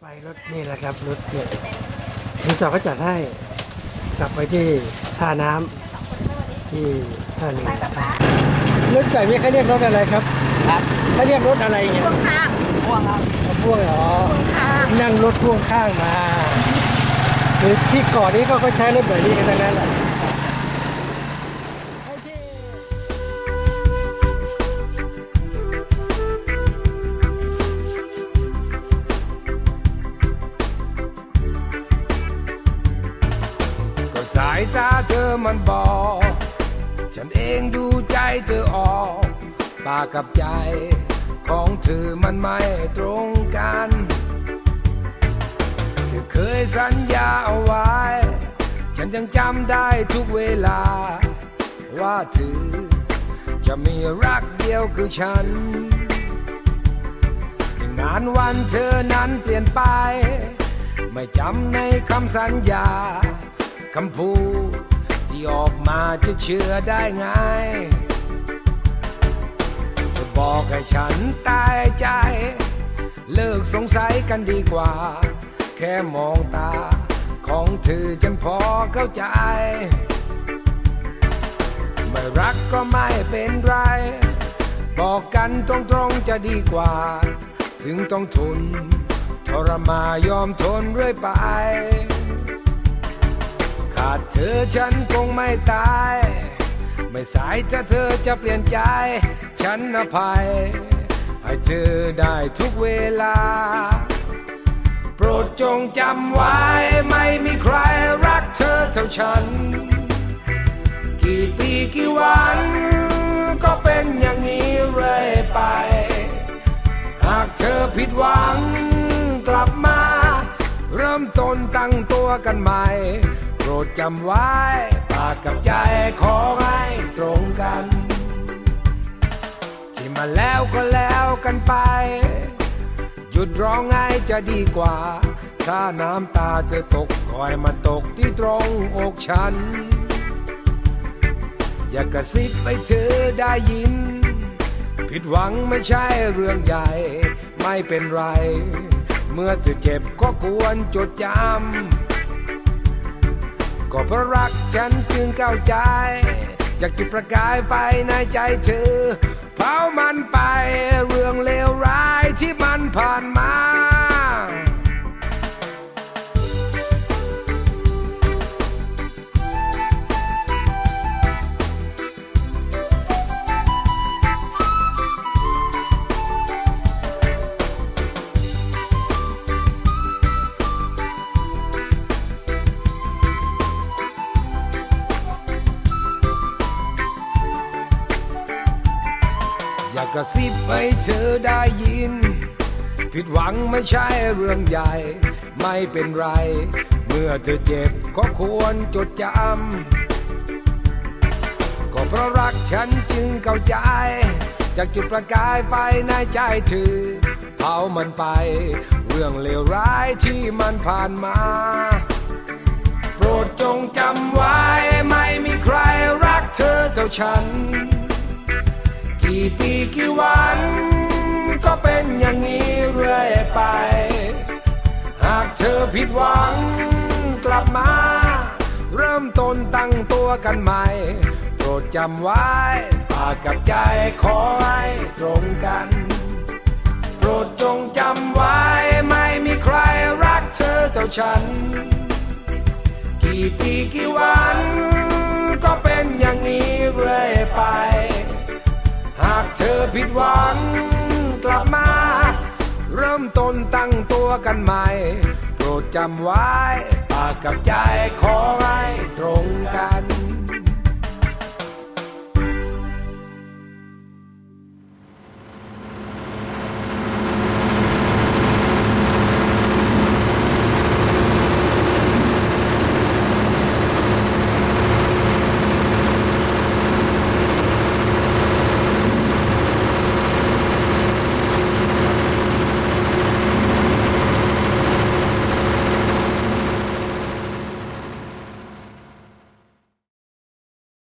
ไปรถนี่แหละครับรถเนี่ยรีสอร์ทก็จัดให้กลับไปที่ท่าน้ำที่ท่านี้รถแบบนี้เขาเรียกรถอะไรครับครับเขาเรียกรถอะไรเนี่ยพ่วงข้างพ่วงครับพ่วงเหรอข้างนั่งรถพ่วงข้างมาคือที่เก่อนนี้ก็เขาใช้รถแบบนี้กันทั้งนั้นแหละ ตาเธอมันบอก ฉันเองดูใจเธอออก ปากกับใจ ของเธอมันไม่ตรงกัน เธอเคยสัญญาเอาไว้ ฉันยังจำได้ทุกเวลา ว่าเธอจะมีรักเดียวคือฉันอย่นานวันเธอนั้นเปลี่ยนไป ไม่จำในคำสัญญา คำพูดที่ออกมาจะเชื่อได้ไงจะบอกให้ฉันตายใจ เลิกสงสัยกันดีกว่า แค่มองตาของเธอฉันพอเข้าใจ ไม่รักก็ไม่เป็นไร บอกกันตรงๆจะดีกว่า ถึงต้องทนทรมายอมทนเรื่อยไป ขาดเธอฉันคงไม่ตาย ไม่สายถ้าเธอจะเปลี่ยนใจ ฉันอภัย ให้เธอได้ทุกเวลา โปรดจงจำไว้ ไม่มีใครรักเธอเท่าฉัน กี่ปีกี่วัน ก็เป็นอย่างนี้เรื่อยไป หากเธอผิดหวังกลับมา เริ่มต้นตั้งตัวกันใหม่ ดจำไว้ ปากกับใจขอให้ตรงกันที่มาแล้วก็แล้วกันไป หยุดร้องไห้จะดีกว่า ถ้าน้ำตาจะตกคอยมาตกที่ตรงอกฉัน อย่ากระซิบไปเธอได้ยิน ผิดหวังไม่ใช่เรื่องใหญ่ ไม่เป็นไร เมื่อเธอเจ็บก็ควรจดจำ ก็เพราะรักฉันจึงเข้าใจ อยากจุดประกายไฟในใจเธอเผามันไปเรื่องเลวร้ายที่มันผ่านมา กกระซิบให้เธอได้ยิน ผิดหวังไม่ใช่เรื่องใหญ่ ไม่เป็นไร เมื่อเธอเจ็บก็ควรจดจำ ก็เพราะรักฉันจึงเข้าใจ จากจุดประกายไฟในใจเธอเผามันไป เรื่องเลวร้ายที่มันผ่านมา โปรดจงจำไว้ไม่มีใครรักเธอเท่าฉัน กี่ปีกี่วัน ก็เป็นอย่างนี้เรื่อยไป หากเธอผิดหวังกลับมา เริ่มต้นตั้งตัวกันใหม่ โปรดจำไว้ปากกับใจขอให้ตรงกัน โปรดจงจำไว้ไม่มีใครรักเธอเท่าฉัน ผิดหวัง กลับมา เริ่มต้นตั้งตัวกันใหม่ โปรดจำไว้ปากกับใจขอให้ตรงกัน